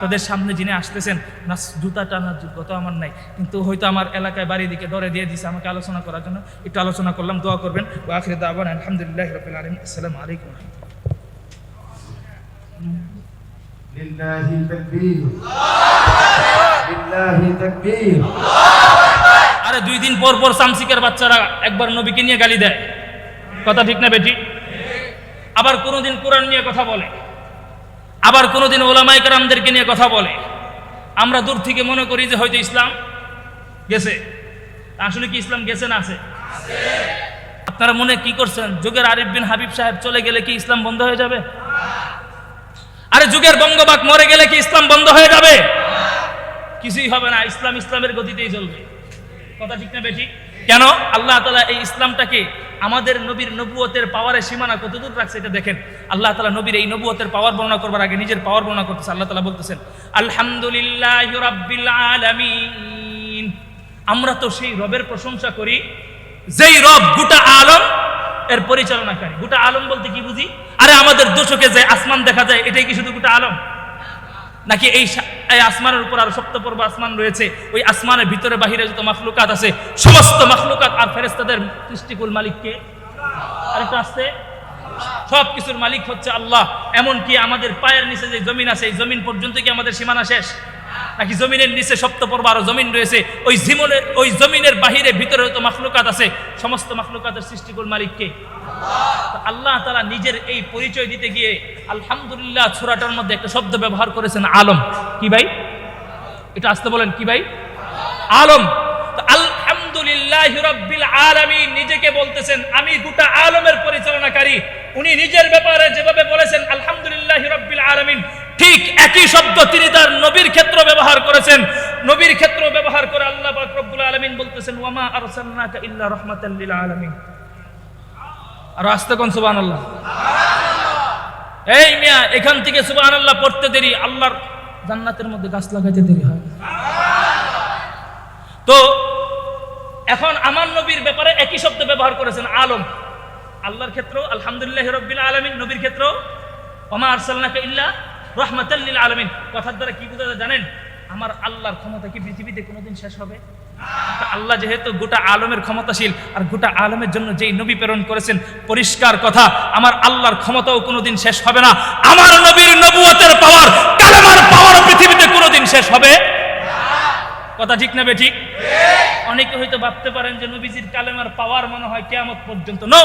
তাদের সামনে যিনি আসতেছেন না জুতা টানার যোগ্যতা আমার নাই কিন্তু হয়তো আমার এলাকায় বাড়ি দিকে দরে দিয়ে দিছে আমাকে আলোচনা করার জন্য একটু আলোচনা করলাম দোয়া করবেন ও আখির দাবান আলহামদুলিল্লাহ রবিল আলম আসসালামু আলাইকুম لله تكبير لله تكبير আরে দুই দিন পর পর সামসিকের বাচ্চারা একবার নবীকে নিয়ে গালি দেয় কথা ঠিক না বেটি আবার কোনোদিন কোরআন নিয়ে কথা বলে আবার কোনোদিন ওলামাই নিয়ে কথা বলে। আমরা দূর থেকে মনে করি যে হয়তো ইসলাম গেছে। আসলে কি ইসলাম গেছে না আছে? আপনারা মনে কি করছেন? যুগের আরিফ বিন হাবিব সাহেব চলে গেলে কি ইসলাম বন্ধ হয়ে যাবে? আরে যুগের বঙ্গবাক মরে গেলে কি ইসলাম বন্ধ হয়ে যাবে? কিছুই হবে না, ইসলাম ইসলামের গতিতেই চলবে। কথা ঠিক না বেটি কেন? আল্লাহ তালা এই ইসলামটাকে আমাদের নবীর নবুয়তের পাওয়ারের সীমানা কতদূর রাখছে এটা দেখেন। আল্লাহ তালা নবীর এই নবুয়তের পাওয়ার বর্ণনা করবার আগে নিজের পাওয়ার বর্ণনা করতেছে। আল্লাহ তালা বলতেছেন, আলহামদুলিল্লাহ আমরা তো সেই রবের প্রশংসা করি, যেই রব গোটা আলম এর পরিচালনাকারী। গোটা আলম বলতে কি বুঝি? আরে আমাদের দোষকে যে আসমান দেখা যায়, এটাই কি শুধু গোটা আলম? নাকি এই এই আসমানের উপর আর সপ্তপর্ব আসমান রয়েছে, ওই আসমানের ভিতরে বাহিরে যত মাখলুকাত আছে, সমস্ত মাখলুকাত আর ফেরেস্তাদের সৃষ্টিকুল মালিককে? আরেকটু আসছে সব কিছুর মালিক হচ্ছে আল্লাহ। এমনকি আমাদের পায়ের নিচে যে জমিন আছে, এই জমিন পর্যন্ত কি আমাদের সীমানা শেষ? নাকি জমিনের নিচে সপ্তপর্ব আরও জমিন রয়েছে, ওই জীবনের ওই জমিনের বাহিরে ভিতরে তো মাখলুকাত আছে, সমস্ত মাখলুকাতের সৃষ্টিকুল মালিককে আল্লাহ তালা নিজের এই পরিচয় দিতে গিয়ে আলহামদুলিল্লাহ ছোরাটার মধ্যে একটা শব্দ ব্যবহার করেছেন, আলম। কি ভাই? এটা আসতে বলেন, কি ভাই? আলম। আলহামদুলিল্লাহ রব্বিল আলামিন নিজেকে বলতেছেন, আমি গোটা আলমের পরিচালনাকারী। উনি নিজের ব্যাপারে যেভাবে বলেছেন, আলহামদুলিল্লাহ রব্বিল আলামিন। ঠিক একই শব্দ তিনি তার নবীর ক্ষেত্র ব্যবহার করেছেন। নবীর ক্ষেত্র ব্যবহার করে আল্লাহ পাক রব্বুল আলামিন বলতেছেন, ওয়ামা আরসালনাকা ইল্লা রাহমাতাল লিল আলামিন। আর আসতে কোন সুবহানাল্লাহ? এই মিয়া, এখান থেকে সুবহানাল্লাহ পড়তে দেরি, আল্লাহর জান্নাতের মধ্যে গাছ লাগাইতে দেরি হয়। তো এখন আমার নবীর ব্যাপারে একই শব্দ ব্যবহার করেছেন আলম। আল্লাহর ক্ষেত্র, আলহামদুলিল্লাহ রব্বিল আলমিন, নবীর ক্ষেত্র ওমা আরসালনাকা ইল্লা রহমাতাল্লিল আলমিন। কথার দ্বারা কি বোঝা জানেন? আমার আল্লাহর ক্ষমতা কি পৃথিবীতে কোনোদিন শেষ হবে? আল্লাহ যেহেতু গোটা আলমের ক্ষমতাশীল, আর গোটা আলমের জন্য যেই নবী প্রেরণ করেছেন, পরিষ্কার কথা, আমার আল্লাহর ক্ষমতাও কোনোদিন শেষ হবে না। আমার নবীর নবুয়তের পাওয়ার কালেমার পাওয়ার পৃথিবীতে কোনোদিন শেষ হবে? কথা ঠিক না ঠিক? অনেকে হয়তো ভাবতে পারেন যে নবীজির কালেমার পাওয়ার মনে হয় কেয়ামত পর্যন্ত। নো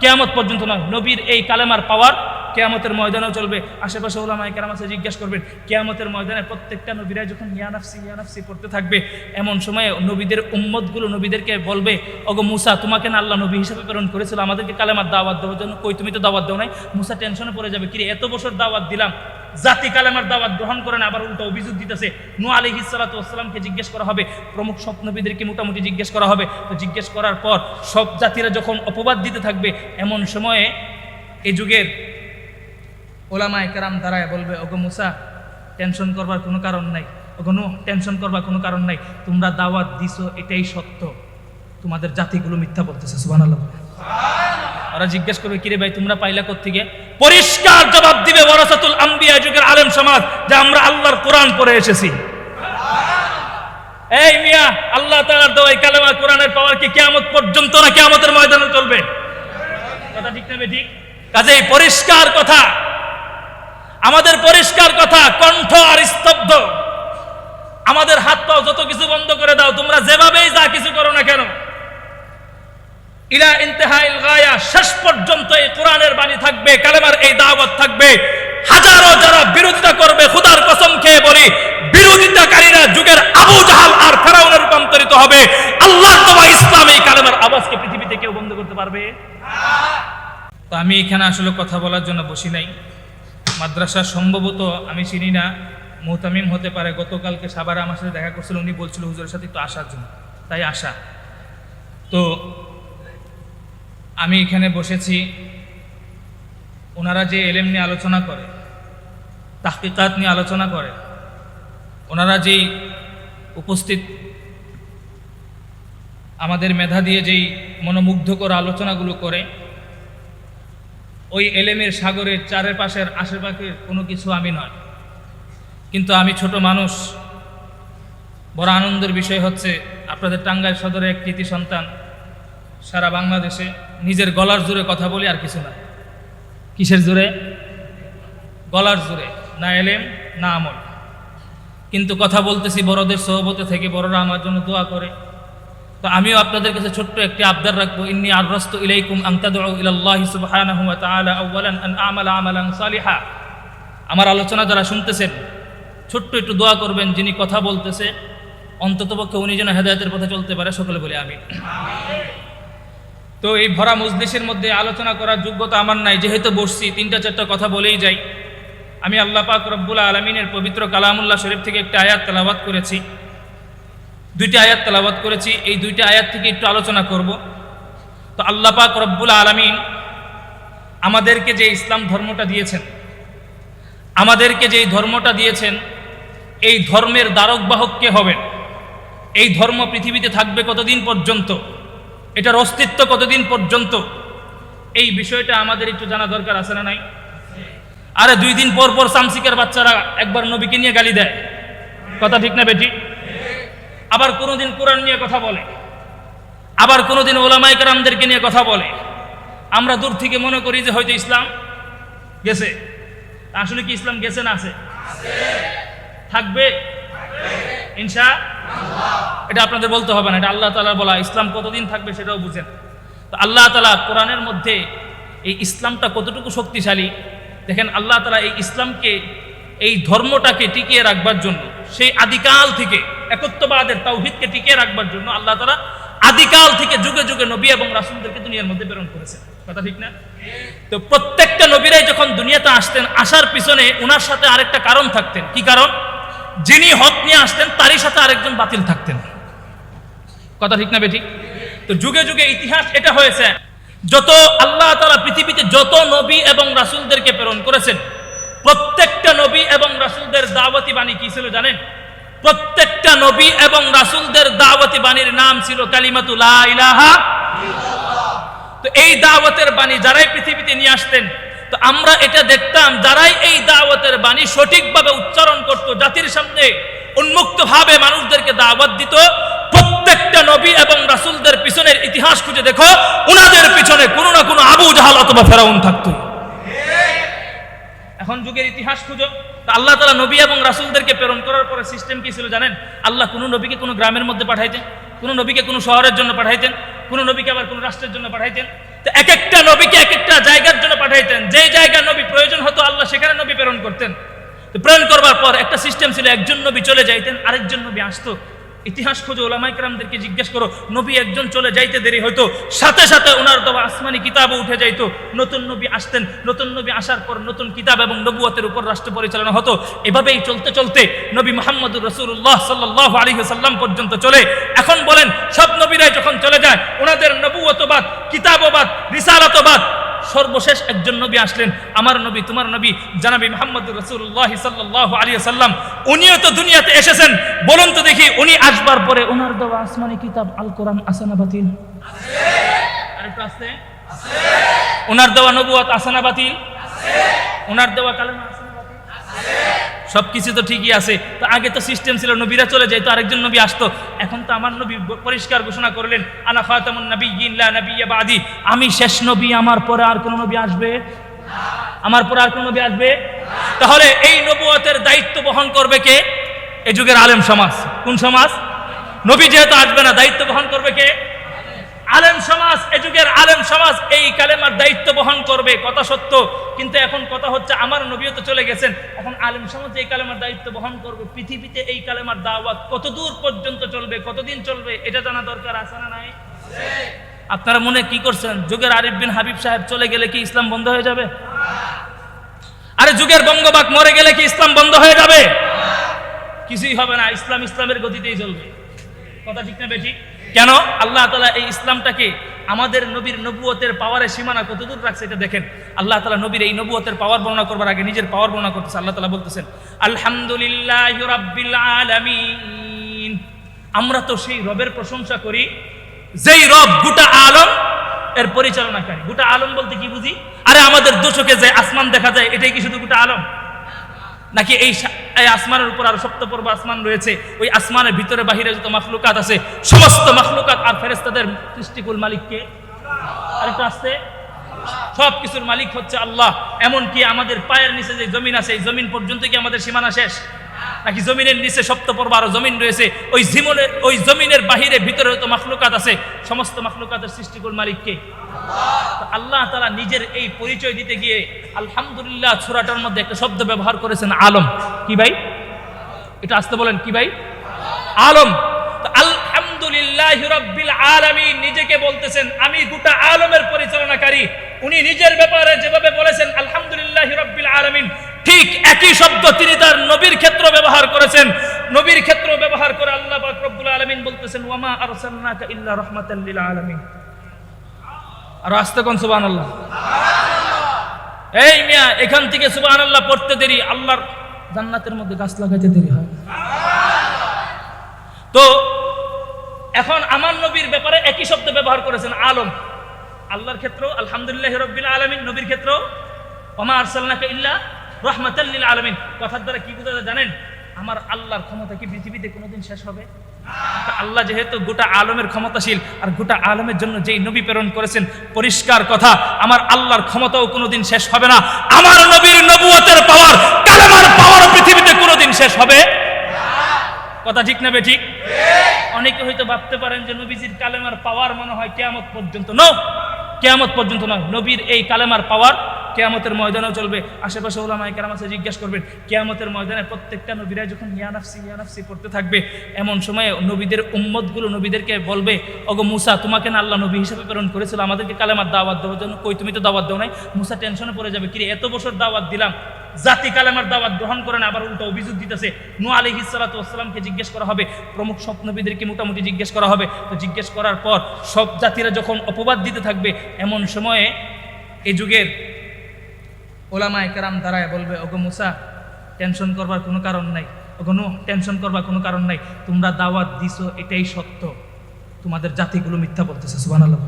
কেয়ামত পর্যন্ত নয়। নবীর এই কালেমার পাওয়ার কেয়ামতের ময়দানেও চলবে। আশেপাশে ওলামায় কেরাম আছে, জিজ্ঞাসা করবেন, কেয়ামতের ময়দানে প্রত্যেকটা নবীরা যখন ইয়ানাফসি ইয়ানাফসি করতে থাকবে, এমন সময়ে নবীদের উম্মতগুলো নবীদেরকে বলবে অগো মুসা, তোমাকে না আল্লাহ নবী হিসেবে প্রেরণ করেছিল, আমাদেরকে কালেমার দাওয়াত দেওয়ার জন্য কই তুমি তো দাওয়াত দেও নাই। মুসা টেনশনে পড়ে যাবে, কিরে, এত বছর দাওয়াত দিলাম, জাতি কালেমার দাওয়াত গ্রহণ করে না, আবার উল্টো অভিযোগ দিতেছে। নু আলী হিসালাতামকে জিজ্ঞেস করা হবে, প্রমুখ সব নবীদেরকে মোটামুটি জিজ্ঞেস করা হবে। তো জিজ্ঞেস করার পর সব জাতিরা যখন অপবাদ দিতে থাকবে, এমন সময়ে এই যুগের ওলামায় কেরাম দাঁড়ায় বলবে ওগো মুসা টেনশন করবার কোনো কারণ নাই। ওগো নো টেনশন করবার কোনো কারণ নাই। তোমরা দাওয়াত দিছো এটাই সত্য। তোমাদের জাতিগুলো মিথ্যা বলতেছে সুবহানাল্লাহ। ওরা জিজ্ঞেস করবে কিরে ভাই তোমরা পাইলা থেকে পরিষ্কার জবাব দিবে ওয়ারাসাতুল আম্বিয়া যুগের আলেম সমাজ যে আমরা আল্লাহর কোরআন পড়ে এসেছি। এই মিয়া আল্লাহ তাআলার দেওয়া এই কালেমা কোরআনের পাওয়ার কি কিয়ামত পর্যন্ত না কিয়ামতের ময়দানে চলবে? কথা ঠিক না ঠিক? কাজেই পরিষ্কার কথা। আমাদের পরিষ্কার কথা, কণ্ঠ আর স্তব্ধ। আমাদের হাত পাও যত কিছু বন্ধ করে দাও, তোমরা যেভাবেই যা কিছু করো না কেন। ইলা ইন্তেহাইল গায়া, শেষ পর্যন্ত এই কোরআনের বাণী থাকবে, কালেমার এই দাওয়াত থাকবে। হাজারো যারা বিরোধিতা করবে, খুদার কসম খেয়ে বলি, বিরোধিতাকারীরা যুগের আবু জাহাল আর ফেরাউনে রূপান্তরিত হবে। আল্লাহ তোমা ইসলাম এই কালেমার আওয়াজকে পৃথিবীতে কেউ বন্ধ করতে পারবে? তো আমি এখানে আসলে কথা বলার জন্য বসি নাই। মাদ্রাসা সম্ভবত, আমি চিনি না, মোহতামিম হতে পারে। গতকালকে সাবার আমার সাথে দেখা করছিল, উনি বলছিল, হুজুরের সাথে একটু আসার জন্য। তাই আসা। তো আমি এখানে বসেছি। ওনারা যে এলেম নিয়ে আলোচনা করে, তাহকিকাত নিয়ে আলোচনা করে, ওনারা যেই উপস্থিত, আমাদের মেধা দিয়ে যেই মনোমুগ্ধকর আলোচনাগুলো করে ওই এলেমের সাগরের চারেপাশের আশেপাশের কোনো কিছু আমি নয়। কিন্তু আমি ছোট মানুষ। বড় আনন্দের বিষয় হচ্ছে আপনাদের টাঙ্গাইল সদরে এক কৃতি সন্তান। সারা বাংলাদেশে নিজের গলার জোরে কথা বলি আর কিছু না। কিসের জোরে? গলার জোরে, না এলেম, না আমল। কিন্তু কথা বলতেছি বড়দের সহবতে থেকে বড়রা আমার জন্য দোয়া করে। তো আমিও আপনাদের কাছে ছোট্ট একটি আবদার রাখব, ইন্নি আররাস্তু ইলাইকুম আমালান সালিহা। আমার আলোচনা যারা শুনতেছেন, ছোট্ট একটু দোয়া করবেন যিনি কথা বলতেছে, অন্ততপক্ষে উনি যেন হেদায়তের পথে চলতে পারে, সকলে বলে আমি তো এই ভরা মজলিসের মধ্যে আলোচনা করার যোগ্যতা আমার নাই, যেহেতু বসছি, তিনটা চারটা কথা বলেই যাই। আমি আল্লাহ পাক রব্বুল আলমিনের পবিত্র কালামুল্লাহ শরীফ থেকে একটা আয়াত তেলাবাত করেছি। দুইটা আয়াত তেলাবাত করেছি, এই দুইটা আয়াত থেকে একটু আলোচনা করব। তো আল্লাহ পাক রব্বুল আলমিন আমাদেরকে যে ইসলাম ধর্মটা দিয়েছেন, আমাদেরকে যে ধর্মটা দিয়েছেন, এই ধর্মের দ্বারক বাহক কে হবেন? এই ধর্ম পৃথিবীতে থাকবে কতদিন পর্যন্ত? এটার অস্তিত্ব কতদিন পর্যন্ত? এই বিষয়টা আমাদের একটু জানা দরকার আছে না নাই? আরে দুই দিন পর পর সামসিকের বাচ্চারা একবার নবীকে নিয়ে গালি দেয়। কথা ঠিক না বেটি আবার কোনোদিন কোরআন নিয়ে কথা বলে। আবার কোনোদিন ওলামাইকারামদেরকে নিয়ে কথা বলে। আমরা দূর থেকে মনে করি যে হয়তো ইসলাম গেছে। আসলে কি ইসলাম গেছে না আছে? থাকবে? ইনশা এটা আপনাদের বলতে হবে না, এটা আল্লাহ তালা বলা। ইসলাম কতদিন থাকবে সেটাও বুঝেন। তো আল্লাহ তালা কোরআনের মধ্যে এই ইসলামটা কতটুকু শক্তিশালী? দেখেন আল্লাহ তালা এই ইসলামকে, এই ধর্মটাকে টিকিয়ে রাখবার জন্য, সেই আদিকাল থেকে একত্ববাদের তাওহিদকে টিকিয়ে রাখবার জন্য আল্লাহ তালা আদিকাল থেকে যুগে যুগে নবী এবং রাসুলদেরকে দুনিয়ার মধ্যে প্রেরণ করেছেন। কথা ঠিক না? তো প্রত্যেকটা নবীরাই যখন দুনিয়াতে আসতেন, আসার পিছনে ওনার সাথে আরেকটা কারণ থাকতেন। কি কারণ? যিনি হক নিয়ে আসতেন, তারই সাথে আরেকজন বাতিল থাকতেন। কথা ঠিক না বেঠিক তো যুগে যুগে ইতিহাস এটা হয়েছে, যত আল্লাহ তালা পৃথিবীতে যত নবী এবং রাসূলদেরকে প্রেরণ করেছেন, প্রত্যেকটা নবী এবং রাসূলদের দাওয়াতি বাণী কি ছিল জানেন? প্রত্যেকটা নবী এবং রাসূলদের দাওয়াতি বাণীর নাম ছিল কালিমাতু ইলাহা তো এই দাওয়াতের বাণী যারাই পৃথিবীতে নিয়ে আসতেন, তো আমরা এটা দেখতাম, যারাই এই দাওয়াতের বাণী সঠিকভাবে উচ্চারণ করত, জাতির সামনে উন্মুক্ত ভাবে মানুষদেরকে দাওয়াত দিত, প্রত্যেকটা নবী এবং রাসূলদের পিছনের ইতিহাস খুঁজে দেখো, উনাদের পিছনে কোনো না কোনো আবু জাহাল অথবা ফেরাউন থাকতো। এখন যুগের ইতিহাস খুঁজো। তা আল্লাহ তালা নবী এবং রাসুলদেরকে প্রেরণ করার পরে সিস্টেম কি ছিল জানেন? আল্লাহ কোনো নবীকে কোনো গ্রামের মধ্যে পাঠাইতেন, কোনো নবীকে কোনো শহরের জন্য পাঠাইতেন, কোনো নবীকে আবার কোনো রাষ্ট্রের জন্য পাঠাইতেন। তো এক একটা নবীকে এক একটা জায়গার জন্য পাঠাইতেন। যে জায়গার নবী প্রয়োজন হতো, আল্লাহ সেখানে নবী প্রেরণ করতেন। প্রেরণ করবার পর একটা সিস্টেম ছিল, একজন নবী চলে যাইতেন, আরেকজন নবী আসতো। ইতিহাস খোঁজো ওলামাইকরামদেরকে জিজ্ঞেস করো, নবী একজন চলে যাইতে দেরি হয়তো, সাথে সাথে ওনার দেওয়া আসমানি কিতাবও উঠে যাইতো। নতুন নবী আসতেন, নতুন নবী আসার পর নতুন কিতাব এবং নবুয়তের উপর রাষ্ট্র পরিচালনা হতো। এভাবেই চলতে চলতে নবী মোহাম্মদুর রসুল্লাহ সাল্লাহ আলী সাল্লাম পর্যন্ত চলে। এখন বলেন, সব নবীরাই যখন চলে যায় ওনাদের নবুয়তবাদ কিতাববাদ, রিসালতবাদ সর্বশেষ একজন নবী আসলেন, আমার নবী, তোমার নবী, জানাবি মোহাম্মদ রসুল্লাহ সাল্লাহ আলিয়া সাল্লাম উনিও তো দুনিয়াতে এসেছেন, বলুন তো দেখি উনি আসবার পরে ওনার দেওয়া আসমানি কিতাব আল কোরআন আসানা বাতিল আরেকটু ওনার দেওয়া নবুয়াত আসানা বাতিল ওনার দেওয়া কালেমা সব কিছু তো ঠিকই আছে। তো আগে তো সিস্টেম ছিল, নবীরা চলে যেত আরেকজন নবী আসতো। এখন তো আমার নবী পরিষ্কার ঘোষণা করলেন, আনা ফাতামুন নবী ইল্লা নবিয়্যা বাদি। আমি শেষ নবী, আমার পরে আর কোন নবী আসবে? আমার পরে আর কোন নবী আসবে? তাহলে এই নবুয়তের দায়িত্ব বহন করবে কে? এই যুগের আলেম সমাজ। কোন সমাজ? নবী যেহেতু আসবে না, দায়িত্ব বহন করবে কে? আলেম সমাজ এ যুগের আলেম সমাজ এই কালেমার দায়িত্ব বহন করবে, কথা সত্য। কিন্তু এখন কথা হচ্ছে, আমার নবীও তো চলে গেছেন। এখন আলেম সমাজ এই কালেমার দায়িত্ব বহন করবে, পৃথিবীতে এই কালেমার দাওয়াত কত দূর পর্যন্ত চলবে, কতদিন চলবে, এটা জানা দরকার আছে না নাই? আপনারা মনে কি করছেন? যুগের আরিফ বিন হাবিব সাহেব চলে গেলে কি ইসলাম বন্ধ হয়ে যাবে? আরে যুগের বঙ্গবাক মরে গেলে কি ইসলাম বন্ধ হয়ে যাবে? কিছুই হবে না, ইসলাম ইসলামের গতিতেই চলবে। কথা ঠিক না বেঠিক? কেন? আল্লাহ তালা এই ইসলামটাকে আমাদের নবীর নবুয়তের পাওয়ারের সীমানা কতদূর রাখছে এটা দেখেন। আল্লাহ তালা নবীর এই নবুয়তের পাওয়ার বর্ণনা করবার আগে নিজের পাওয়ার বর্ণনা করতেছে। আল্লাহ তালা বলতেছেন, আলহামদুলিল্লাহ আমরা তো সেই রবের প্রশংসা করি, যেই রব গোটা আলম এর পরিচালনাকারী। গোটা আলম বলতে কি বুঝি? আরে আমাদের দুচোখে যে আসমান দেখা যায়, এটাই কি শুধু গোটা আলম? নাকি এই এই আসমানের উপর আর সপ্তপর্ব আসমান রয়েছে? ওই আসমানের ভিতরে, বাহিরে যত মাখলুকাত আছে, সমস্ত মাখলুকাত আর ফেরেস্তাদের সৃষ্টিকুল মালিককে আরেকটু আসতে সব কিছুর মালিক হচ্ছে আল্লাহ। এমনকি আমাদের পায়ের নিচে যে জমিন আছে, এই জমিন পর্যন্ত কি আমাদের সীমানা শেষ? নাকি জমিনের নিচে সপ্তপর্ব আরও জমিন রয়েছে? ওই জীবনের ওই জমিনের বাহিরে ভিতরে তো মাখলুকাত আছে। সমস্ত মাখলুকাতের সৃষ্টিকুল মালিককে আল্লাহ তালা নিজের এই পরিচয় দিতে গিয়ে আলহামদুলিল্লাহ ছোরাটার মধ্যে একটা শব্দ ব্যবহার করেছেন আলম। কি ভাই? এটা আসতে বলেন, কি ভাই? আলম। আলহামদুলিল্লাহ রব্বিল আলামিন নিজেকে বলতেছেন, আমি গোটা আলমের পরিচালনাকারী। উনি নিজের ব্যাপারে যেভাবে বলেছেন, আলহামদুলিল্লাহ রব্বিল আলামিন। ঠিক একই শব্দ তিনি তার নবীর ক্ষেত্র ব্যবহার করেছেন। নবীর ক্ষেত্র ব্যবহার করে আল্লাহ রব্বুল আলামিন বলতেছেন, ওয়ামা আরসালনাকা ইল্লা রাহমাতাল লিল আলামিন। আর আসতে কোন সুবহানাল্লাহ? এই মিয়া, এখান থেকে সুবহানাল্লাহ পড়তে দেরি, আল্লাহর জান্নাতের মধ্যে গাছ লাগাইতে দেরি হয়। তো এখন আমার নবীর ব্যাপারে একই শব্দ ব্যবহার করেছেন আলম। আল্লাহর ক্ষেত্র, আলহামদুলিল্লাহ রব্বিল আলমিন, নবীর ক্ষেত্র ওমা আরসালনাকা ইল্লা রহমাতাল্লিল আলমিন। কথার দ্বারা কি বোঝা জানেন? আমার আল্লাহর ক্ষমতা কি পৃথিবীতে কোনোদিন শেষ হবে? আল্লাহ যেহেতু গোটা আলমের ক্ষমতাশীল, আর গোটা আলমের জন্য যেই নবী প্রেরণ করেছেন, পরিষ্কার কথা, আমার আল্লাহর ক্ষমতাও কোনোদিন শেষ হবে না। আমার নবীর নবুয়তের পাওয়ার কালেমার পাওয়ার পৃথিবীতে কোনোদিন শেষ হবে? কথা ঠিক না বে ঠিক? অনেকে হয়তো ভাবতে পারেন যে নবীজির কালেমার পাওয়ার মনে হয় কেয়ামত পর্যন্ত। নো কেয়ামত পর্যন্ত নয়। নবীর এই কালেমার পাওয়ার কেয়ামতের ময়দানেও চলবে। আশেপাশে ওলামায় আছে, জিজ্ঞাসা করবেন, কেয়ামতের ময়দানে প্রত্যেকটা নবীরা যখন ইয়ানাফসি ইয়ানাফসি করতে থাকবে, এমন সময়ে নবীদের উম্মতগুলো নবীদেরকে বলবে অগো মুসা, তোমাকে না আল্লাহ নবী হিসেবে প্রেরণ করেছিল, আমাদেরকে কালেমার দাওয়াত দেওয়ার জন্য কই তুমি তো দাওয়াত দেও নাই। মুসা টেনশনে পড়ে যাবে, কিরে, এত বছর দাওয়াত দিলাম, জাতি কালেমার দাওয়াত গ্রহণ করে না, আবার উল্টো অভিযোগ দিতেছে। নু আলী হিসালাতামকে জিজ্ঞেস করা হবে, প্রমুখ সব নবীদেরকে মোটামুটি জিজ্ঞেস করা হবে। তো জিজ্ঞেস করার পর সব জাতিরা যখন অপবাদ দিতে থাকবে, এমন সময়ে এই যুগের ওলামায় কারাম দাঁড়ায় বলবে, ওগো মুসা টেনশন করবার কোনো কারণ নাই। ওগো নো টেনশন করবার কোনো কারণ নাই। তোমরা দাওয়াত দিছো, এটাই সত্য। তোমাদের জাতিগুলো মিথ্যা বলতেছে, সুবহানাল্লাহ।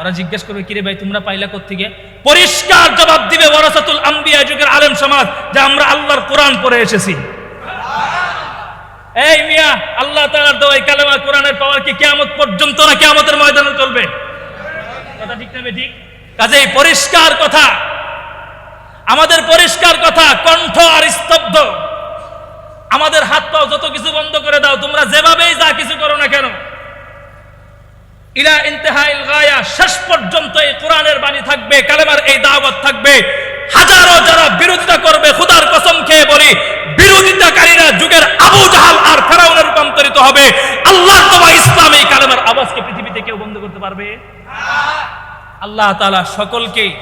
ওরা জিজ্ঞেস করবে, কিরে ভাই, তোমরা পাইলা থেকে পরিষ্কার জবাব দিবে, ওয়ারাসাতুল আম্বিয়া যুগের আলেম সমাজ, যে আমরা আল্লাহর কোরআন পড়ে এসেছি। এই মিয়া, আল্লাহ তাআলার দেওয়া কালেমা কোরআনের পাওয়ার কি কিয়ামত পর্যন্ত না কিয়ামতের ময়দানে চলবে? কথা ঠিক না ঠিক? কাজেই পরিষ্কার কথা। আমাদের পরিষ্কার কথা, কণ্ঠ আর স্তব্ধ। আমাদের হাত পাও যত কিছু বন্ধ করে দাও, তোমরা যেভাবেই যা কিছু করো না কেন। ইলা ইন্তেহাইল গায়া, শেষ পর্যন্ত এই কোরআনের বাণী থাকবে, কালেমার এই দাওয়াত থাকবে। হাজারো যারা বিরোধিতা করবে, খুদার কসম খেয়ে বলি, বিরোধিতাকারীরা যুগের আবু জাহাল আর ফেরাউনে রূপান্তরিত হবে। আল্লাহ তোমার ইসলাম এই কালেমার আওয়াজকে পৃথিবীতে কেউ বন্ধ করতে পারবে? আল্লাহ তাআলা সকলকেই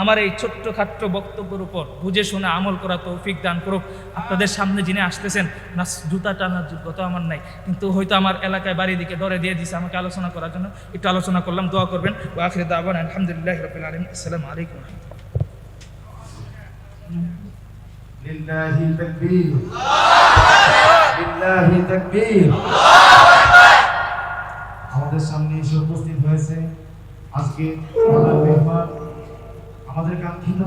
আমার এই ছোট্ট খাট্ট বক্তব্যের উপর বুঝে শুনে আমল করা তৌফিক দান করুক আপনাদের সামনে যিনি আসতেছেন না জুতা টানার যোগ্যতা আমার নাই কিন্তু হয়তো আমার এলাকায় বাড়ি দিকে ডরে দিয়ে দিছে আমাকে আলোচনা করার জন্য একটু আলোচনা করলাম দোয়া করবেন ও আখির দাওয়ান আলহামদুলিল্লাহ রবিল আলম আসসালামু আলাইকুম لله تكبير لله تكبير আমাদের সামনে এসে উপস্থিত হয়েছে আজকে আমাদের মেহমান আমাদের কাঙ্ক্ষিত